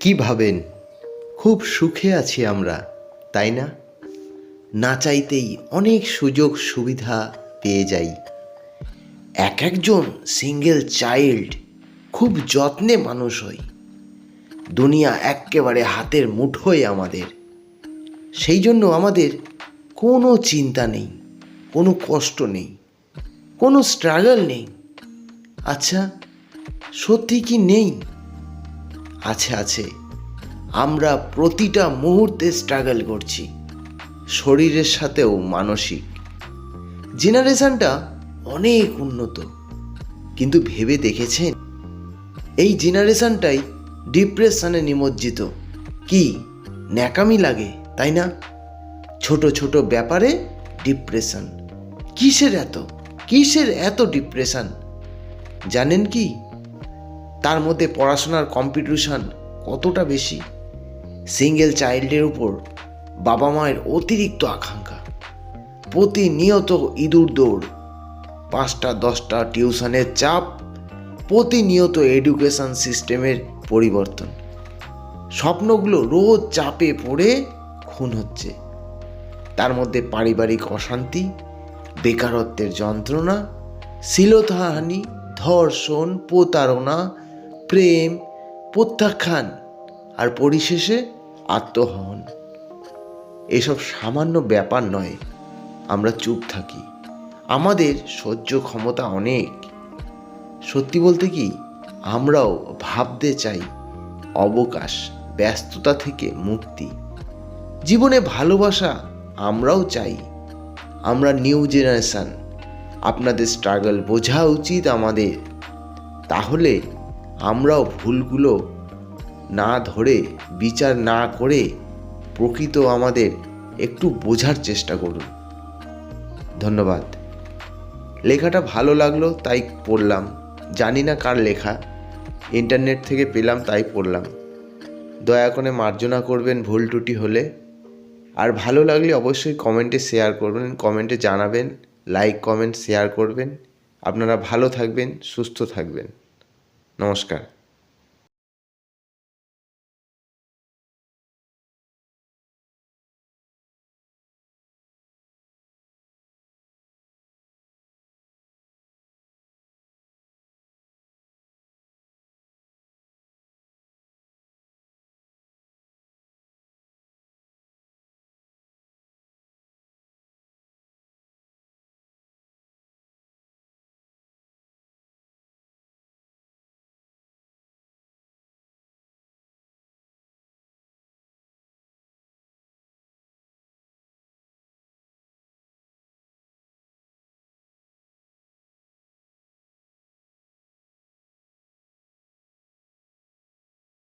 কি ভাবেন? খুব সুখে আছি আমরা, তাই না? না চাইতেই অনেক সুযোগ সুবিধা পেয়ে যাই। এক একজন সিঙ্গেল চাইল্ড খুব যত্নে মানুষ হই। দুনিয়া এক্কেবারে হাতের মুঠোয় আমাদের। সেই জন্য আমাদের কোনো চিন্তা নেই, কোনো কষ্ট নেই, কোনো স্ট্রাগল নেই। আচ্ছা সত্যি কি নেই? আছে আছে। আমরা প্রতিটা মুহূর্তে স্ট্রাগল করছি। শরীরের সাথেও মানসিক। জেনারেশনটা অনেক উন্নত। কিন্তু ভেবে দেখেছেন? এই জেনারেশনটাই ডিপ্রেশনে নিমজ্জিত। কি ন্যাকামি লাগে, তাই না? ছোট ছোট ব্যাপারে ডিপ্রেশন কিসের এত? কিসের এত ডিপ্রেশন জানেন কি? তার মধ্যে পড়াশোনার কম্পিটিশন কতটা বেশি? সিঙ্গেল চাইল্ডের উপর বাবা মায়ের অতিরিক্ত আকাঙ্ক্ষা। প্রতিনিয়ত ইঁদুর দৌড়, পাঁচটা, দশটা টিউশনের চাপ, প্রতিনিয়ত এডুকেশন সিস্টেমের পরিবর্তন। স্বপ্নগুলো রোজ চাপে পড়ে খুন হচ্ছে। তার মধ্যে পারিবারিক অশান্তি, বেকারত্বের যন্ত্রণা, শিলতাহানি, ধর্ষণ, প্রতারণা প্রেম, প্রত্যাখ্যান আর পরিশেষে আত্মহন। এসব সামান্য ব্যাপার নয়, আমরা চুপ থাকি। আমাদের সহ্য ক্ষমতা অনেক। সত্যি বলতে কি, আমরাও ভাবতে চাই অবকাশ, ব্যস্ততা থেকে মুক্তি। জীবনে ভালোবাসা আমরাও চাই। আমরা নিউ জেনারেশান, আপনাদের স্ট্রাগল বোঝা উচিত আমাদের। তাহলে আমরাও ভুলগুলো না ধরে, বিচার না করে প্রকৃত আমাদের একটু বোঝার চেষ্টা করুন। ধন্যবাদ। লেখাটা ভালো লাগল, তাই পড়লাম। জানি না কার লেখা। ইন্টারনেট থেকে পেলাম, তাই পড়লাম। দয়া করে মার্জনা করবেন ভুল ত্রুটি হলে। আর ভালো লাগলে অবশ্যই কমেন্টে শেয়ার করবেন, কমেন্টে জানাবেন, লাইক, কমেন্ট, শেয়ার করবেন। আপনারা ভালো থাকবেন, সুস্থ থাকবেন। নমস্কার।